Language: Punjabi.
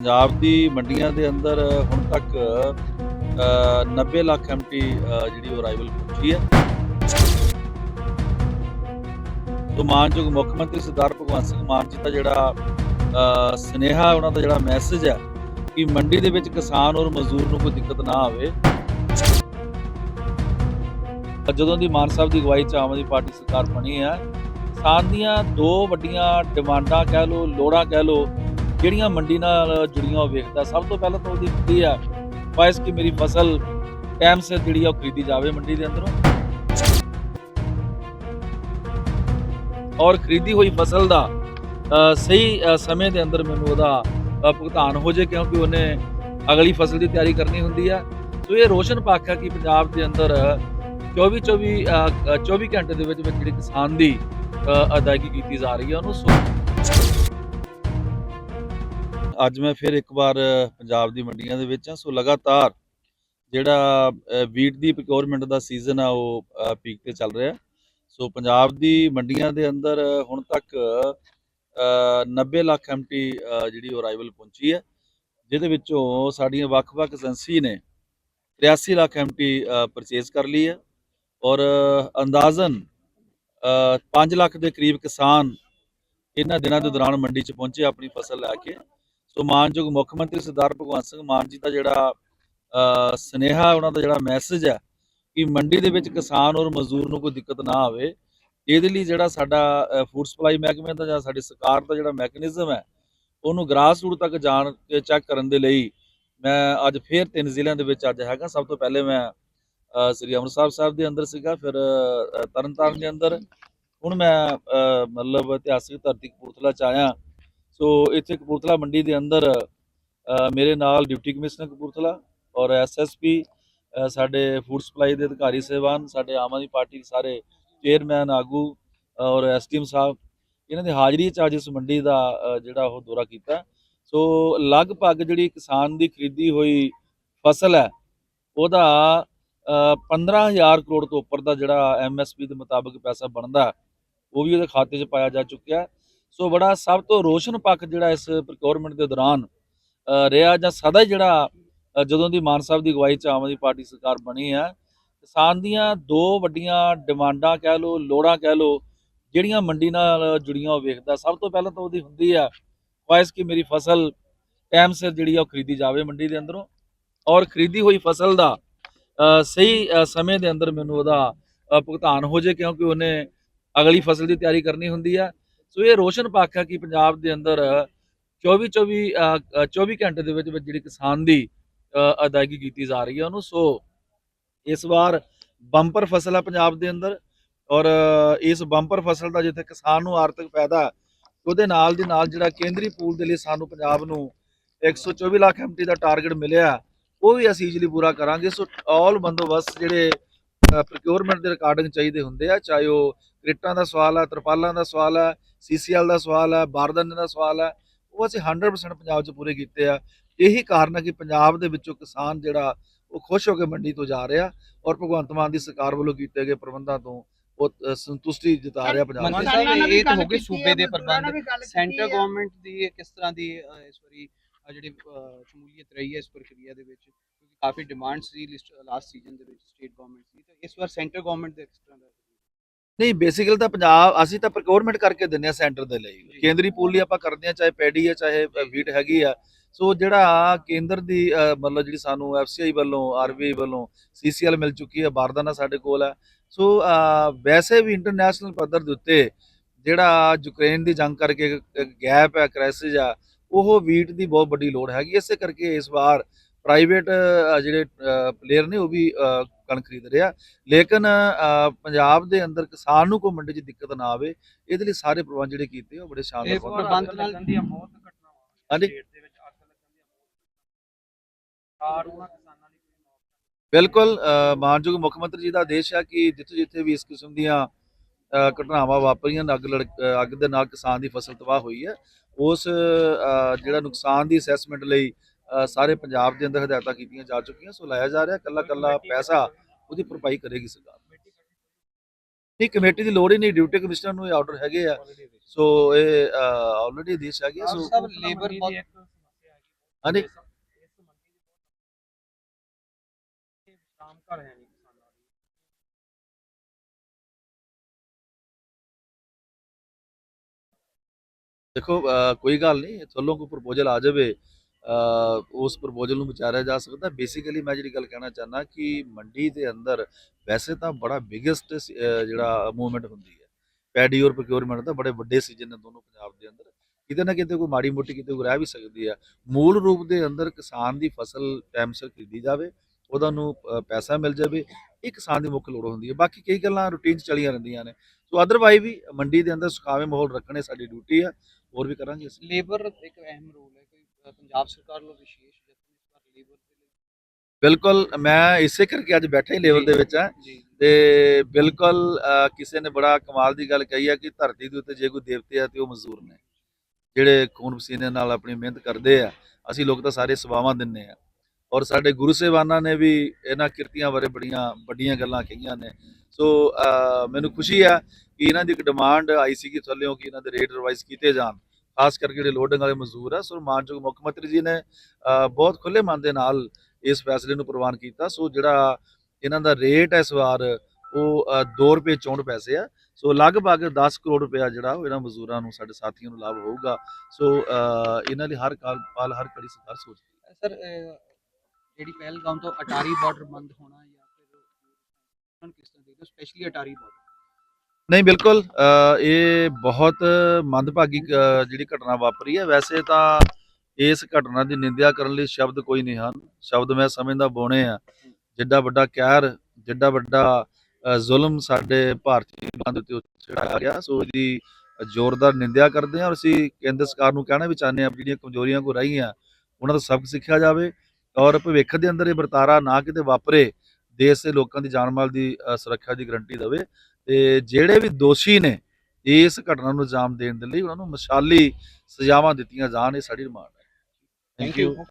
ਪੰਜਾਬ ਦੀ ਮੰਡੀਆਂ ਦੇ ਅੰਦਰ ਹੁਣ ਤੱਕ ਅ, 90 ਲੱਖ ਐਮਟੀ ਜਿਹੜੀ ਉਹ ਅਰਾਈਵਲ ਪਹੁੰਚੀ ਹੈ। ਤੋਂ ਮਾਨਯੋਗ ਮੁੱਖ ਮੰਤਰੀ ਸਰਦਾਰ ਭਗਵੰਤ ਸਿੰਘ ਮਾਨ ਜੀ ਦਾ ਜਿਹੜਾ ਅ, ਸੁਨੇਹਾ ਉਹਨਾਂ ਦਾ ਜਿਹੜਾ ਮੈਸੇਜ ਹੈ ਕਿ ਮੰਡੀ ਦੇ ਵਿੱਚ ਕਿਸਾਨ ਔਰ ਮਜ਼ਦੂਰ ਨੂੰ ਕੋਈ ਦਿੱਕਤ ਨਾ ਆਵੇ। ਜਦੋਂ ਦੀ ਮਾਨ ਸਾਹਿਬ ਦੀ ਅਗਵਾਈ ਚ ਆਮ ਆਦਮੀ ਪਾਰਟੀ ਸਰਕਾਰ ਬਣੀ ਹੈ ਕਿਸਾਨ ਦੀਆਂ ਦੋ ਵੱਡੀਆਂ ਡਿਮਾਂਡਾਂ ਕਹਿ ਲਓ ਲੋੜਾਂ ਕਹਿ ਲਓ ਜਿਹੜੀਆਂ ਮੰਡੀ ਨਾਲ ਜੁੜੀਆਂ ਉਹ ਵੇਖਦਾ। ਸਭ ਤੋਂ ਪਹਿਲਾਂ ਤਾਂ ਉਹਦੀ ਹੁੰਦੀ ਆ ਵਾਇਸ ਕਿ ਮੇਰੀ ਫਸਲ ਟਾਈਮ ਸਿਰ ਜਿਹੜੀ ਆ ਉਹ ਖਰੀਦੀ ਜਾਵੇ ਮੰਡੀ ਦੇ ਅੰਦਰੋਂ। ਔਰ ਖਰੀਦੀ ਹੋਈ ਫਸਲ ਦਾ ਸਹੀ ਸਮੇਂ ਦੇ ਅੰਦਰ ਮੈਨੂੰ ਉਹਦਾ ਭੁਗਤਾਨ ਹੋ ਜੇ ਕਿਉਂਕਿ ਉਹਨੇ ਅਗਲੀ ਫਸਲ ਦੀ ਤਿਆਰੀ ਕਰਨੀ ਹੁੰਦੀ ਆ। ਸੋ ਇਹ ਰੋਸ਼ਨ ਪੱਖ ਹੈ ਕਿ ਪੰਜਾਬ ਦੇ ਅੰਦਰ 24 24 ਅ, 24 ਘੰਟੇ ਦੇ ਵਿੱਚ ਵਿੱਚ ਜਿਹੜੀ ਕਿਸਾਨ ਦੀ ਅਦਾਇਗੀ ਕੀਤੀ ਜਾ ਰਹੀ ਹੈ ਉਹਨੂੰ। ਸੋ ਅੱਜ ਮੈਂ ਫਿਰ ਇੱਕ ਵਾਰ ਪੰਜਾਬ ਦੀ ਮੰਡੀਆਂ ਦੇ ਵਿੱਚ ਹਾਂ ਸੋ ਲਗਾਤਾਰ ਜਿਹੜਾ ਵੀਟ ਦੀ ਪ੍ਰੋਕਿਉਰਮੈਂਟ ਦਾ ਸੀਜ਼ਨ ਆ ਉਹ ਪੀਕ ਤੇ ਚੱਲ ਰਿਹਾ। ਸੋ ਪੰਜਾਬ ਦੀ ਮੰਡੀਆਂ ਦੇ ਅੰਦਰ ਹੁਣ ਤੱਕ ਅ, 90 ਲੱਖ ਐਮਟੀ ਜਿਹੜੀ ਉਹ ਅਰਾਈਵਲ ਪਹੁੰਚੀ ਹੈ ਜਿਹਦੇ ਵਿੱਚੋਂ ਸਾਡੀਆਂ ਵੱਖ-ਵੱਖ ਏਜੰਸੀ ਨੇ 83 ਲੱਖ ਐਮਟੀ ਪਰਚੇਸ ਕਰ ਲਈ ਹੈ ਔਰ ਅੰਦਾਜ਼ਨ 5 ਲੱਖ ਦੇ ਕਰੀਬ ਕਿਸਾਨ ਇਹਨਾਂ ਦਿਨਾਂ ਦੇ ਦੌਰਾਨ ਮੰਡੀ 'ਚ ਪਹੁੰਚੇ ਆਪਣੀ ਫਸਲ ਲੈ ਕੇ। ਸੋ ਮਾਨਯੋਗ ਮੁੱਖ ਮੰਤਰੀ ਸਰਦਾਰ ਭਗਵੰਤ ਸਿੰਘ ਮਾਨ ਜੀ ਦਾ ਜਿਹੜਾ ਅ, ਸੁਨੇਹਾ ਉਹਨਾਂ ਦਾ ਜਿਹੜਾ ਮੈਸੇਜ ਹੈ ਕਿ ਮੰਡੀ ਦੇ ਵਿੱਚ ਕਿਸਾਨ ਔਰ ਮਜ਼ਦੂਰ ਨੂੰ ਕੋਈ ਦਿੱਕਤ ਨਾ ਆਵੇ ਇਹਦੇ ਲਈ ਜਿਹੜਾ ਸਾਡਾ ਫੂਡ ਸਪਲਾਈ ਮਹਿਕਮੇ ਦਾ ਜਾਂ ਸਾਡੀ ਸਰਕਾਰ ਦਾ ਜਿਹੜਾ ਮੈਕੈਨਿਜ਼ਮ ਹੈ ਉਹਨੂੰ ਗ੍ਰਾਸ ਰੂਟ ਤੱਕ ਜਾਣ ਕੇ ਚੈੱਕ ਕਰਨ ਦੇ ਲਈ ਮੈਂ ਅੱਜ ਫੇਰ ਤਿੰਨ ਜ਼ਿਲ੍ਹਿਆਂ ਦੇ ਵਿੱਚ ਅੱਜ ਹੈਗਾ। ਸਭ ਤੋਂ ਪਹਿਲੇ ਮੈਂ ਸ੍ਰੀ ਅੰਮ੍ਰਿਤਸਰ ਸਾਹਿਬ ਦੇ ਅੰਦਰ ਸੀਗਾ ਫਿਰ ਅ, ਤਰਨਤਾਰਨ ਦੇ ਅੰਦਰ। ਹੁਣ ਮੈਂ ਮਤਲਬ ਇਤਿਹਾਸਿਕ ਧਰਤੀ ਕਪੂਰਥਲਾ ਚ ਆਇਆ। ਸੋ ਇੱਥੇ ਕਪੂਰਥਲਾ ਮੰਡੀ ਦੇ ਅੰਦਰ ਮੇਰੇ ਨਾਲ ਡਿਪਟੀ ਕਮਿਸ਼ਨਰ ਕਪੂਰਥਲਾ ਔਰ ਐਸਐਸਪੀ ਸਾਡੇ ਫੂਡ ਸਪਲਾਈ ਦੇ ਅਧਿਕਾਰੀ ਸਹਿਬਾਨ ਸਾਡੇ ਆਮ ਆਦਮੀ ਪਾਰਟੀ ਦੇ ਸਾਰੇ ਚੇਅਰਮੈਨ ਆਗੂ ਔਰ ਐਸਟੀਐਮ ਸਾਹਿਬ ਇਹਨਾਂ ਦੀ ਹਾਜ਼ਰੀ ਚ ਅੱਜ ਇਸ ਮੰਡੀ ਦਾ ਜਿਹੜਾ ਉਹ ਦੌਰਾ ਕੀਤਾ। ਸੋ ਲਗਭਗ ਜਿਹੜੀ ਕਿਸਾਨ ਦੀ ਖਰੀਦੀ ਹੋਈ ਫਸਲ ਹੈ ਉਹਦਾ ਅ, 15000 ਕਰੋੜ ਤੋਂ ਉੱਪਰ ਦਾ ਜਿਹੜਾ ਐਮਐਸਪੀ ਦੇ ਮੁਤਾਬਕ ਪੈਸਾ ਬਣਦਾ ਉਹ ਵੀ ਉਹਦੇ ਖਾਤੇ 'ਚ ਪਾਇਆ ਜਾ ਚੁੱਕਿਆ। ਸੋ ਬੜਾ ਸਭ ਤੋਂ ਰੋਸ਼ਨ ਪੱਖ ਜਿਹੜਾ ਇਸ ਪ੍ਰੋਕਿਉਰਮੈਂਟ ਦੇ ਦੌਰਾਨ ਰਿਹਾ ਜਾਂ ਸਦਾ ਜਿਹੜਾ ਜਦੋਂ ਦੀ ਮਾਨ ਸਾਹਿਬ ਦੀ ਅਗਵਾਈ 'ਚ ਆਮ ਆਦਮੀ ਪਾਰਟੀ ਸਰਕਾਰ ਬਣੀ ਹੈ ਕਿਸਾਨ ਦੀਆਂ ਦੋ ਵੱਡੀਆਂ ਡਿਮਾਂਡਾਂ ਕਹਿ ਲਓ ਲੋੜਾਂ ਕਹਿ ਲਓ ਜਿਹੜੀਆਂ ਮੰਡੀ ਨਾਲ ਜੁੜੀਆਂ ਉਹ ਵੇਖਦਾ। ਸਭ ਤੋਂ ਪਹਿਲਾਂ ਤਾਂ ਉਹਦੀ ਹੁੰਦੀ ਆ ਵਾਇਸ ਕਿ ਮੇਰੀ ਫਸਲ ਟਾਈਮ ਸਿਰ ਜਿਹੜੀ ਆ ਉਹ ਖਰੀਦੀ ਜਾਵੇ ਮੰਡੀ ਦੇ ਅੰਦਰੋਂ ਔਰ ਖਰੀਦੀ ਹੋਈ ਫਸਲ ਦਾ ਅ, ਸਹੀ ਸਮੇਂ ਦੇ ਅੰਦਰ ਮੈਨੂੰ ਉਹਦਾ ਭੁਗਤਾਨ ਹੋ ਜੇ ਕਿਉਂਕਿ ਉਹਨੇ ਅਗਲੀ ਫਸਲ ਦੀ ਤਿਆਰੀ ਕਰਨੀ ਹੁੰਦੀ ਆ। ਸੋ ਇਹ ਰੋਸ਼ਨ ਪੱਖ ਹੈ ਕਿ ਪੰਜਾਬ ਦੇ ਅੰਦਰ 24 24 24 ਘੰਟੇ ਦੇ ਵਿੱਚ ਜਿਹੜੀ ਕਿਸਾਨ ਦੀ ਅਦਾਇਗੀ ਕੀਤੀ ਜਾ ਰਹੀ ਹੈ ਉਹਨੂੰ। ਸੋ ਇਸ ਵਾਰ ਬੰਪਰ ਫਸਲ ਹੈ ਪੰਜਾਬ ਦੇ ਅੰਦਰ ਔਰ ਇਸ ਬੰਪਰ ਫਸਲ ਦਾ ਜਿੱਥੇ ਕਿਸਾਨ ਨੂੰ ਆਰਥਿਕ ਫਾਇਦਾ ਉਹਦੇ ਨਾਲ ਦੀ ਨਾਲ ਜਿਹੜਾ ਕੇਂਦਰੀ ਪੂਲ ਦੇ ਲਈ ਸਾਨੂੰ ਪੰਜਾਬ ਨੂੰ 124 ਲੱਖ ਐਮਟੀ ਦਾ ਟਾਰਗੇਟ ਮਿਲਿਆ, ਉਹ ਵੀ ਅਸੀਂ ਈਜ਼ੀਲੀ ਪੂਰਾ ਕਰਾਂਗੇ। ਸੋ ਆਲ ਬੰਦੋਬਸਤ ਜਿਹੜੇ ਪ੍ਰੋਕਿਉਰਮੈਂਟ ਦੇ ਰਿਕਾਰਡਿੰਗ ਚਾਹੀਦੇ ਹੁੰਦੇ ਆ, ਚਾਹੇ ਉਹ ਕ੍ਰਿਟਾਂ ਦਾ ਸਵਾਲ ਹੈ ਤਰਪਾਲਾਂ ਦਾ ਸਵਾਲ ਹੈ ਸੀਸੀਐਲ ਦਾ ਸਵਾਲ ਹੈ ਬਾਰਦਨ ਦਾ ਸਵਾਲ ਹੈ ਉਹ ਅਸੀਂ 100% ਪੰਜਾਬ 'ਚ ਪੂਰੇ ਕੀਤੇ ਆ ਇਹੀ ਕਾਰਨ ਹੈ ਕਿ ਪੰਜਾਬ ਦੇ ਵਿੱਚੋਂ ਕਿਸਾਨ ਜਿਹੜਾ ਉਹ ਖੁਸ਼ ਹੋ ਕੇ ਮੰਡੀ ਤੋਂ ਜਾ ਰਿਹਾ ਔਰ ਭਗਵੰਤ ਮਾਨ ਦੀ ਸਰਕਾਰ ਵੱਲੋਂ ਕੀਤੇ ਗਏ ਪ੍ਰਬੰਧਾਂ ਤੋਂ ਉਹ ਸੰਤੁਸ਼ਟੀ ਜਤਾ ਰਿਹਾ ਪੰਜਾਬ ਮੰਤਰੀ ਦੇ ਸਾਹਿਬ, ਇਹ ਤਾਂ ਹੋ ਗਏ ਸੂਬੇ ਦੇ ਪ੍ਰਬੰਧ। ਸੈਂਟਰ। ਗਵਰਨਮੈਂਟ ਦੀ ਕਿਸ ਤਰ੍ਹਾਂ ਦੀ ਇਸ ਵਾਰੀ ਜਿਹੜੀ ਸ਼ਮੂਲੀਅਤ ਰਹੀ ਹੈ ਇਸ ਪ੍ਰਕਿਰਿਆ ਦੇ ਵਿੱਚ ਕਿਉਂਕਿ ਕਾਫੀ ਡਿਮਾਂਡ ਸੀ ਲਿਸਟ ਸੀਜ਼ਨ ਦੇ ਵਿੱਚ ਸਟੇਟ ਗਵਰਨਮੈਂਟ ਦੀ ਤਾਂ ਇਸ ਵਾਰ ਸੈਂਟਰ ਗਵਰਨਮੈਂਟ ਦੇ ਕਿਸ ਤਰ੍ਹਾਂ ਦਾ ਨਹੀਂ ਬੇਸਿਕਲੀ ਤਾਂ ਪੰਜਾਬ ਅਸੀਂ ਤਾਂ ਪ੍ਰੋਕਿਉਰਮੈਂਟ ਕਰਕੇ ਦਿੰਦੇ ਆ ਸੈਂਟਰ ਦੇ ਲਈ। ਕੇਂਦਰੀ ਪੂਲ ਲਈ ਆਪਾਂ ਕਰਦੇ ਆ ਚਾਹੇ ਪੈਡੀ ਹੈ ਚਾਹੇ ਵੀਟ ਹੈਗੀ ਆ। ਸੋ ਜਿਹੜਾ ਕੇਂਦਰ ਦੀ ਮਤਲਬ ਜਿਹੜੀ ਸਾਨੂੰ ਐਫਸੀਆਈ ਵੱਲੋਂ ਆਰਬੀਆਈ ਵੱਲੋਂ ਸੀਸੀਐਲ ਮਿਲ ਚੁੱਕੀ ਹੈ ਬਾਰਦਾਨਾ ਸਾਡੇ ਕੋਲ ਹੈ। ਸੋ ਵੈਸੇ ਵੀ ਇੰਟਰਨੈਸ਼ਨਲ ਪੱਧਰ ਦੇ ਉੱਤੇ ਜਿਹੜਾ ਯੂਕਰੇਨ ਦੀ ਜੰਗ ਕਰਕੇ ਗੈਪ ਹੈ ਕ੍ਰਾਈਸਿਸ ਆ ਉਹ ਵੀਟ ਦੀ ਬਹੁਤ ਵੱਡੀ ਲੋੜ ਹੈਗੀ। ਇਸੇ ਕਰਕੇ ਇਸ ਵਾਰ ਪ੍ਰਾਈਵੇਟ ਜਿਹੜੇ ਪਲੇਅਰ ਨੇ ਉਹ ਵੀ ਅ, ਕਣਕ ਖਰੀਦ ਰਿਹਾ। ਲੇਕਿਨ ਪੰਜਾਬ ਦੇ ਅੰਦਰ ਕਿਸਾਨ ਨੂੰ ਕੋਈ ਮੰਡੀ 'ਚ ਦਿੱਕਤ ਨਾ ਆਵੇ ਇਹਦੇ ਲਈ ਸਾਰੇ ਪ੍ਰਬੰਧ ਜਿਹੜੇ ਕੀਤੇ ਉਹ ਬੜੇ ਸ਼ਾਨਦਾਰ ਪ੍ਰਬੰਧ ਨਾਲ ਹਾਂਜੀ। ਬਿਲਕੁਲ ਮਾਨਯੋਗ ਮੁੱਖ ਮੰਤਰੀ ਜੀ ਦਾ ਆਦੇਸ਼ ਹੈ ਕਿ ਜਿੱਥੇ ਜਿੱਥੇ ਵੀ ਇਸ ਕਿਸਮ ਦੀਆਂ ਘਟਨਾਵਾਂ ਵਾਪਰੀਆਂ ਅੱਗ ਲੜ ਅੱਗ ਦੇ ਨਾਲ ਕਿਸਾਨ ਦੀ ਫਸਲ ਤਬਾਹ ਹੋਈ ਹੈ ਉਸ ਜਿਹੜਾ ਨੁਕਸਾਨ ਦੀ ਅਸੈਸਮੈਂਟ ਲਈ ਸਾਰੇ ਪੰਜਾਬ ਦੇ ਅੰਦਰ ਹਦਾਇਤਾਂ ਕੀਤੀਆਂ ਜਾ ਚੁੱਕੀਆਂ ਸੋ ਲਾਇਆ ਜਾ ਰਿਹਾ ਕੱਲਾ ਕੱਲਾ ਪੈਸਾ ਉਹਦੀ ਭਰਪਾਈ ਕਰੇਗੀ ਸਰਕਾਰ। ਨਹੀਂ ਕਮੇਟੀ ਦੀ ਲੋੜ ਹੀ ਨਹੀਂ ਡਿਊਟੀ ਕਮਿਸ਼ਨਰ ਨੂੰ ਇਹ ਆਰਡਰ ਹੈਗੇ ਆ। ਸੋ ਇਹ ਆਲਰੇਡੀ ਆਦੇਸ਼ ਹੈਗੇ ਸੋ ਸਭ ਲੇਬਰ ਬਹੁਤ ਹਾਂਜੀ। ਦੇਖੋ ਕੋਈ ਗੱਲ ਨਹੀਂ ਥੱਲੋਂ ਕੋਈ ਪ੍ਰਪੋਜ਼ਲ ਆ ਜਾਵੇ ਉਸ ਪ੍ਰਪੋਜ਼ਲ ਨੂੰ ਵਿਚਾਰਿਆ ਜਾ ਸਕਦਾ ਬੇਸਿਕਲੀ ਮੈਂ ਜਿਹੜੀ ਗੱਲ ਕਹਿਣਾ ਚਾਹੁੰਦਾ ਕਿ ਮੰਡੀ ਦੇ ਅੰਦਰ ਵੈਸੇ ਤਾਂ ਬੜਾ ਬਿਗੇਸਟ ਜਿਹੜਾ ਮੂਵਮੈਂਟ ਹੁੰਦੀ ਹੈ। ਪੈਡੀ ਔਰ ਪ੍ਰੋਕਿਉਰਮੈਂਟ ਦਾ ਬੜੇ ਵੱਡੇ ਸੀਜ਼ਨ ਨੇ ਦੋਨੋਂ ਪੰਜਾਬ ਦੇ ਅੰਦਰ। ਕਿਤੇ ਨਾ ਕਿਤੇ ਕੋਈ ਮਾੜੀ ਮੋਟੀ ਕਿਤੇ ਕੋਈ ਰਹਿ ਵੀ ਸਕਦੀ ਹੈ। ਮੂਲ ਰੂਪ ਦੇ ਅੰਦਰ ਕਿਸਾਨ ਦੀ ਫਸਲ ਟਾਈਮ ਸਿਰ ਖਰੀਦੀ ਜਾਵੇ, ਉਹਦਾ ਨੂੰ ਪੈਸਾ ਮਿਲ ਜਾਵੇ, ਇਹ ਕਿਸਾਨ ਦੀ ਮੁੱਖ ਲੋੜ ਹੁੰਦੀ ਹੈ। ਬਾਕੀ ਕਈ ਗੱਲਾਂ ਰੂਟੀਨ ਚ ਚਲੀਆਂ ਰਹਿੰਦੀਆਂ ਨੇ। ਸੋ ਅਦਰਵਾਈਜ਼ ਵੀ ਮੰਡੀ ਦੇ ਅੰਦਰ ਸੁਖਾਵੇਂ ਮਾਹੌਲ ਰੱਖਣੇ ਸਾਡੀ ਡਿਊਟੀ ਆ। ਹੋਰ ਵੀ ਕਰਾਂਗੇ ਅਸੀਂ। ਲੇਬਰ ਇੱਕ ਅਹਿਮ ਰੋਲ ਪੰਜਾਬ ਸਰਕਾਰ ਵੱਲੋਂ ਵਿਸ਼ੇਸ਼ ਯਤਨ ਇਸ ਵਾਰ ਲੇਬਰ ਦੇ ਲਈ। ਬਿਲਕੁਲ ਮੈਂ ਇਸੇ ਕਰਕੇ ਅੱਜ ਬੈਠਾ ਹੀ ਲੈਵਲ ਦੇ ਵਿੱਚ ਆ ਤੇ ਬਿਲਕੁਲ ਕਿਸੇ ਨੇ ਬੜਾ ਕਮਾਲ ਦੀ ਗੱਲ ਕਹੀ ਹੈ ਕਿ ਧਰਤੀ ਦੇ ਉੱਤੇ ਜੇ ਕੋਈ ਦੇਵਤੇ ਆ ਤੇ ਉਹ ਮਜ਼ਦੂਰ ਨੇ। ਜਿਹੜੇ ਖੂਨ ਪਸੀਨੇ ਨਾਲ ਆਪਣੀ ਮਿਹਨਤ ਕਰਦੇ ਆ ਅਸੀਂ ਲੋਕ ਤਾਂ ਸਾਰੇ ਸੇਵਾਵਾਂ ਦਿੰਨੇ ਆ। ਔਰ ਸਾਡੇ ਗੁਰੂ ਸਾਹਿਬਾਨਾਂ ਨੇ ਵੀ ਇਹਨਾਂ ਕਿਰਤੀਆਂ ਬਾਰੇ ਬੜੀਆਂ ਵੱਡੀਆਂ ਗੱਲਾਂ ਕਹੀਆਂ ਨੇ। ਸੋ ਮੈਨੂੰ ਖੁਸ਼ੀ ਆ ਕਿ ਇਹਨਾਂ ਦੀ ਇੱਕ ਡਿਮਾਂਡ ਆਈ ਸੀ ਕਿ ਥੱਲਿਓਂ ਕਿ ਇਹਨਾਂ ਦੇ ਰੇਟ ਰਿਵਾਈਜ਼ ਕੀਤੇ ਜਾਣ। ਖਾਸ ਕਰਕੇ ਜਿਹੜੇ ਲੋਡਿੰਗ ਵਾਲੇ ਮਜ਼ਦੂਰ ਆ, ਸੋ ਮਾਨਯੋਗ ਮੁੱਖ ਮੰਤਰੀ ਜੀ ਨੇ ਬਹੁਤ ਖੁੱਲੇ ਮਨ ਦੇ ਨਾਲ ਇਸ ਫੈਸਲੇ ਨੂੰ ਪ੍ਰਵਾਨ ਕੀਤਾ। ਸੋ ਜਿਹੜਾ ਇਹਨਾਂ ਦਾ ਰੇਟ ਇਸ ਵਾਰ, ਉਹ 2 ਰੁਪਏ 64 ਪੈਸੇ ਆ। ਸੋ ਲਗਭਗ 10 ਕਰੋੜ ਰੁਪਇਆ ਜਿਹੜਾ ਉਹ ਇਹਨਾਂ ਮਜ਼ਦੂਰਾਂ ਨੂੰ, ਸਾਡੇ ਸਾਥੀਆਂ ਨੂੰ ਲਾਭ ਹੋਊਗਾ। ਸੋ ਇਹਨਾਂ ਲਈ ਹਰ ਕਾਲ ਪਾਲ ਹਰ ਕੜੀ ਸਰਕਾਰ ਸੋਚਦੀ ਸਰ ਜਿਹੜੀ ਪਹਿਲਗਾਮ ਤੋਂ ਅਟਾਰੀ ਬਾਰਡਰ ਬੰਦ ਹੋਣਾ ਜਾਂ ਫਿਰ ਕਿਸ ਤਰ੍ਹਾਂ ਦੇਖਦੇ ਸਪੈਸ਼ਲੀ ਅਟਾਰੀ ਬਾਰਡਰ ਨਹੀਂ ਬਿਲਕੁਲ ਅਹ, ਇਹ ਬਹੁਤ ਮੰਦਭਾਗੀ ਜਿਹੜੀ ਘਟਨਾ ਵਾਪਰੀ ਹੈ। ਵੈਸੇ ਤਾਂ ਇਸ ਘਟਨਾ ਦੀ ਨਿੰਦਿਆ ਕਰਨ ਲਈ ਸ਼ਬਦ ਕੋਈ ਨਹੀਂ ਹਨ। ਸ਼ਬਦ ਮੈਂ ਸਮਝਦਾ ਬੋਣੇ ਆ। ਜਿੱਡਾ ਵੱਡਾ ਕਹਿਰ ਜਿੱਡਾ ਵੱਡਾ ਜ਼ੁਲਮ ਸਾਡੇ ਭਾਰਤੀ ਲੋਕਾਂ ਉੱਤੇ ਚੜਾਇਆ ਗਿਆ। ਸੋ ਇਹਦੀ ਜ਼ੋਰਦਾਰ ਨਿੰਦਿਆ ਕਰਦੇ ਹਾਂ ਔਰ ਅਸੀਂ ਕੇਂਦਰ ਸਰਕਾਰ ਨੂੰ ਕਹਿਣਾ ਵੀ ਚਾਹੁੰਦੇ ਹਾਂ ਜਿਹੜੀਆਂ ਕਮਜ਼ੋਰੀਆਂ ਕੋ ਰਹੀਆਂ ਉਹਨਾਂ ਦਾ ਸਬਕ ਸਿੱਖਿਆ ਜਾਵੇ ਔਰ ਭਵਿੱਖ ਦੇ ਅੰਦਰ ਇਹ ਵਰਤਾਰਾ ਨਾ ਕਿਤੇ ਵਾਪਰੇ ਦੇਸ਼ ਦੇ ਲੋਕਾਂ ਦੀ ਜਾਨ ਮਾਲ ਦੀ ਸੁਰੱਖਿਆ ਦੀ ਗਰੰਟੀ ਦੇਵੇ। ਤੇ ਜਿਹੜੇ ਵੀ ਦੋਸ਼ੀ ਨੇ ਇਸ ਘਟਨਾ ਨੂੰ ਅੰਜਾਮ ਦੇਣ ਦੇ ਲਈ ਉਹਨਾਂ ਨੂੰ ਮਸ਼ਾਲੀ ਸਜ਼ਾਵਾਂ ਦਿੱਤੀਆਂ ਜਾਣ, ਇਹ ਸਾਡੀ ਡਿਮਾਂਡ ਹੈ। Thank you